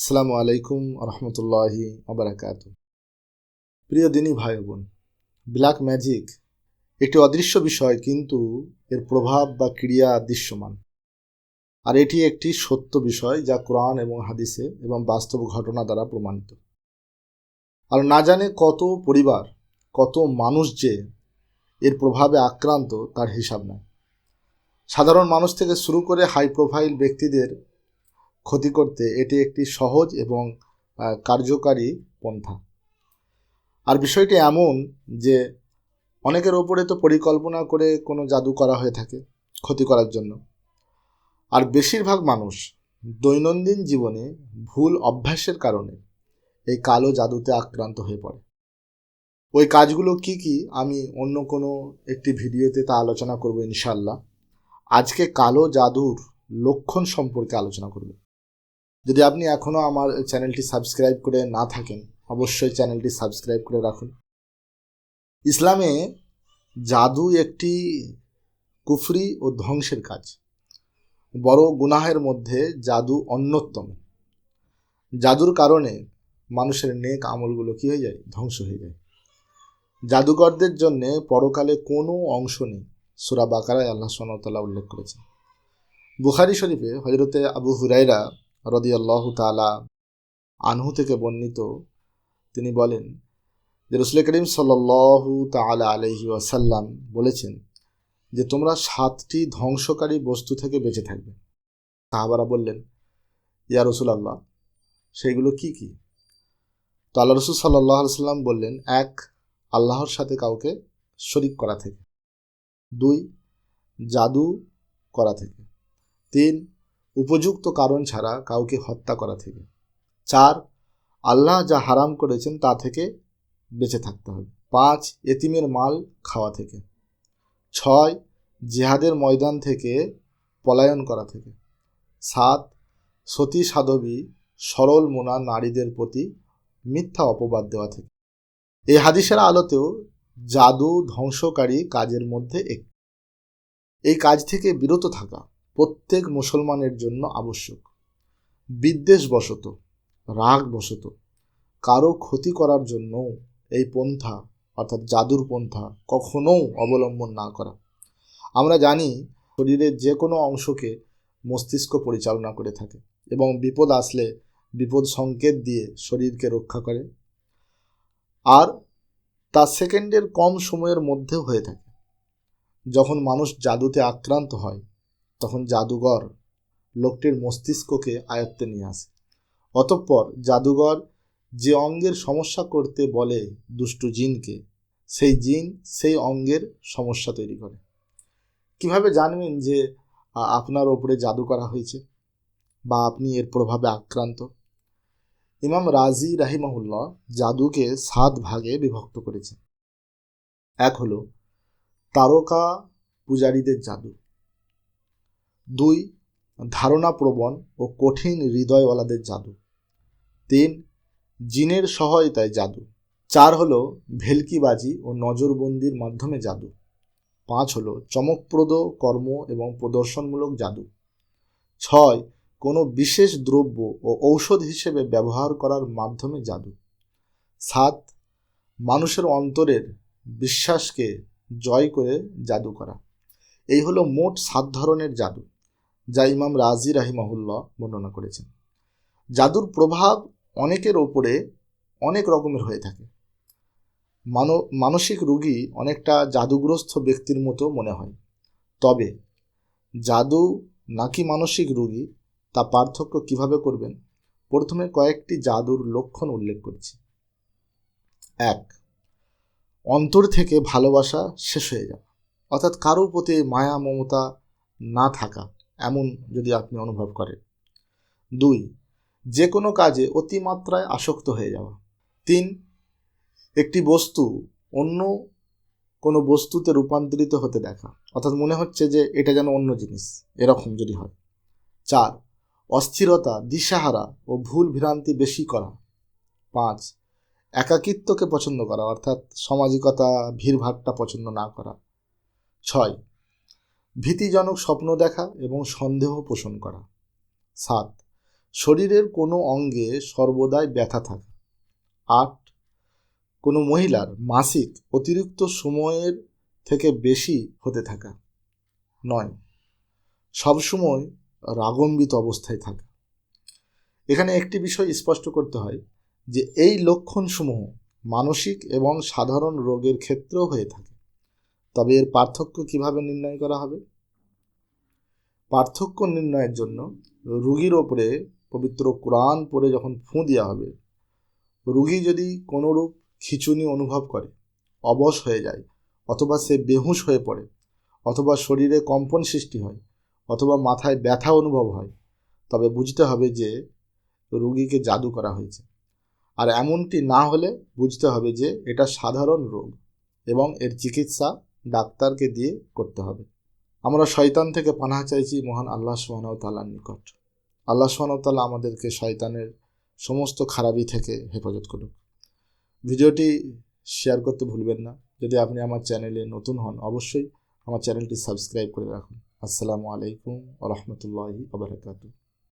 আসসালামু আলাইকুম রহমতুল্লাহি আবরাকাত। প্রিয় দিনী ভাই বোন ব্ল্যাক ম্যাজিক একটি অদৃশ্য বিষয় কিন্তু এর প্রভাব বা ক্রিয়া দৃশ্যমান। আর এটি একটি সত্য বিষয় যা কোরআন এবং হাদিসে এবং বাস্তব ঘটনা দ্বারা প্রমাণিত। আর না জানে কত পরিবার, কত মানুষ যে এর প্রভাবে আক্রান্ত তার হিসাব নাই। সাধারণ মানুষ থেকে শুরু করে হাই প্রোফাইল ব্যক্তিদের ক্ষতি করতে এটি একটি সহজ এবং কার্যকারী পন্থা। আর বিষয়টি এমন যে, অনেকের ওপরে তো পরিকল্পনা করে কোনো জাদু করা হয়ে থাকে ক্ষতি করার জন্য। আর বেশিরভাগ মানুষ দৈনন্দিন জীবনে ভুল অভ্যাসের কারণে এই কালো জাদুতে আক্রান্ত হয়ে পড়ে। ওই কাজগুলো কি কি আমি অন্য কোনো একটি ভিডিওতে তা আলোচনা করব ইনশাল্লাহ আজকে কালো জাদুর লক্ষণ সম্পর্কে আলোচনা করব। যদি আপনি এখনও আমার চ্যানেলটি সাবস্ক্রাইব করে না থাকেন, অবশ্যই চ্যানেলটি সাবস্ক্রাইব করে রাখুন। ইসলামে জাদু একটি কুফরি ও ধ্বংসের কাজ। বড় গুনাহের মধ্যে জাদু অন্যতম। জাদুর কারণে মানুষের নেক আমলগুলো কি হয়ে যায়? ধ্বংস হয়ে যায়। জাদুকরদের জন্য পরকালে কোনো অংশ নেই, সুরা বাকারায় আল্লাহ সোনতাল্লাহ উল্লেখ করেছেন। বুখারি শরীফে হজরতে আবু হুরাইরা রদিয়াল্লাহ তালা আনহু থেকে বর্ণিত, তিনি বলেন যে রসুল করিম সাল্লু তালা আলহি ওয়াসাল্লাম বলেছেন যে তোমরা সাতটি ধ্বংসকারী বস্তু থেকে বেঁচে থাকবে। তাহাবারা বললেন, ইয়া রসুল আল্লাহ সেইগুলো কি কি? তো আল্লাহ রসুল সাল্লাহ সাল্লাম বললেন, এক, আল্লাহর সাথে কাউকে শরিক করা থেকে। দুই, জাদু করা থেকে। তিন উপযুক্ত কারণ ছাড়া কাউকে হত্যা করা থেকে। চার, আল্লাহ যা হারাম করেছেন তা থেকে বেঁচে থাকতে হবে। পাঁচ, এতিমের মাল খাওয়া থেকে। ছয়, জেহাদের ময়দান থেকে পলায়ন করা থেকে। সাত সতী সাধবী সরল মোনা নারীদের প্রতি মিথ্যা অপবাদ দেওয়া থেকে। এই হাদিসের আলোতেও জাদু ধ্বংসকারী কাজের মধ্যে একটি এই কাজ থেকে বিরত থাকা। প্রত্যেক মুসলমানের জন্য আবশ্যক। বিদ্বেষবশত, রাগবশত, কারও ক্ষতি করার জন্য এই পন্থা, অর্থাৎ জাদুর পন্থা, কখনও অবলম্বন না করা। আমরা জানি, শরীরের যে কোনো অংশকে মস্তিষ্ক পরিচালনা করে থাকে এবং বিপদ আসলে বিপদ সংকেত দিয়ে শরীরকে রক্ষা করে। আর তা সেকেন্ডের কম সময়ের মধ্যেও হয়ে থাকে। যখন মানুষ জাদুতে আক্রান্ত হয় তখন জাদুঘর লোকটির মস্তিষ্ককে আয়ত্তে নিয়ে আসে। অতঃপর জাদুঘর যে অঙ্গের সমস্যা করতে বলে দুষ্টু জিনকে, সেই জিন সেই অঙ্গের সমস্যা তৈরি করে। কীভাবে জানবেন যে আপনার ওপরে জাদু করা হয়েছে? বা আপনি এর প্রভাবে আক্রান্ত? ইমাম রাজি রাহিমাহুল্লাহ জাদুকে সাত ভাগে বিভক্ত করেছেন। এক হলো তারকা পূজারীদের জাদু। দুই ধারণা প্রবণ ও কঠিন হৃদয়ওয়ালাদের জাদু। তিন, জিনের সহায়তায় জাদু। চার হলো ভেলকিবাজি ও নজরবন্দির মাধ্যমে জাদু। পাঁচ হলো চমকপ্রদ কর্ম এবং প্রদর্শনমূলক জাদু। ছয়, কোনো বিশেষ দ্রব্য ও ঔষধ হিসেবে ব্যবহার করার মাধ্যমে জাদু। সাত, মানুষের অন্তরের বিশ্বাসকে জয় করে জাদু করা। এই হলো মোট সাত ধরনের জাদু। যা ইমাম রাজি রাহিমাহুল্লাহ বর্ণনা করেছেন। জাদুর প্রভাব অনেকের ওপরে অনেক রকমের হয়ে থাকে। মানসিক রোগী অনেকটা জাদুগ্রস্ত ব্যক্তির মতো মনে হয়। তবে জাদু নাকি মানসিক রোগী তা পার্থক্য কীভাবে করবেন? প্রথমে কয়েকটি জাদুর লক্ষণ উল্লেখ করছি। এক, অন্তর থেকে ভালোবাসা শেষ হয়ে যাওয়া। অর্থাৎ কারোর প্রতি মায়া, মমতা না থাকা। এমন যদি আপনি অনুভব করেন। দুই যে কোনো কাজে অতিমাত্রায় আসক্ত হয়ে যাওয়া। তিন, একটি বস্তু অন্য কোনো বস্তুতে রূপান্তরিত হতে দেখা। অর্থাৎ মনে হচ্ছে যে এটা যেন অন্য জিনিস, এরকম যদি হয়। চার, অস্থিরতা, দিশাহারা ও ভুল ভ্রান্তি বেশি করা। পাঁচ, একাকিত্বকে পছন্দ করা, অর্থাৎ সামাজিকতা ভিড়ভাট্টা পছন্দ না করা। ছয় ভীতিজনক স্বপ্ন দেখা এবং সন্দেহ পোষণ করা। সাত, শরীরের কোনো অঙ্গে সর্বদাই ব্যথা থাকা। আট, কোনো মহিলার মাসিক অতিরিক্ত সময়ের থেকে বেশি হতে থাকা। নয়, সবসময় রাগম্বিত অবস্থায় থাকা। এখানে একটি বিষয় স্পষ্ট করতে হয় যে, এই লক্ষণসমূহ মানসিক এবং সাধারণ রোগের ক্ষেত্রেও হয়ে থাকে। তবে এর পার্থক্য কীভাবে নির্ণয় করা হবে? পার্থক্য নির্ণয়ের জন্য রুগীর ওপরে পবিত্র কোরআন পড়ে যখন ফুঁ দেওয়া হবে, রুগী যদি কোনোরূপ খিচুনি অনুভব করে, অবশ হয়ে যায়, অথবা সে বেহুশ হয়ে পড়ে, অথবা শরীরে কম্পন সৃষ্টি হয়, অথবা মাথায় ব্যথা অনুভব হয়, তবে বুঝতে হবে যে রুগীকে জাদু করা হয়েছে। আর এমনটি না হলে বুঝতে হবে যে এটা সাধারণ রোগ এবং এর চিকিৎসা ডাক্তারকে দিয়ে করতে হবে। আমরা শয়তান থেকে পানাহা চাইছি মহান আল্লাহ সুহানতালার নিকট। আল্লাহ সুহানতাল্লাহ আমাদেরকে শয়তানের সমস্ত খারাপি থেকে হেফাজত করুক। ভিডিওটি শেয়ার করতে ভুলবেন না। যদি আপনি আমার চ্যানেলে নতুন হন, অবশ্যই আমার চ্যানেলটি সাবস্ক্রাইব করে রাখুন। আসসালামু আলাইকুম রহমতুল্লাহি আবরকাতু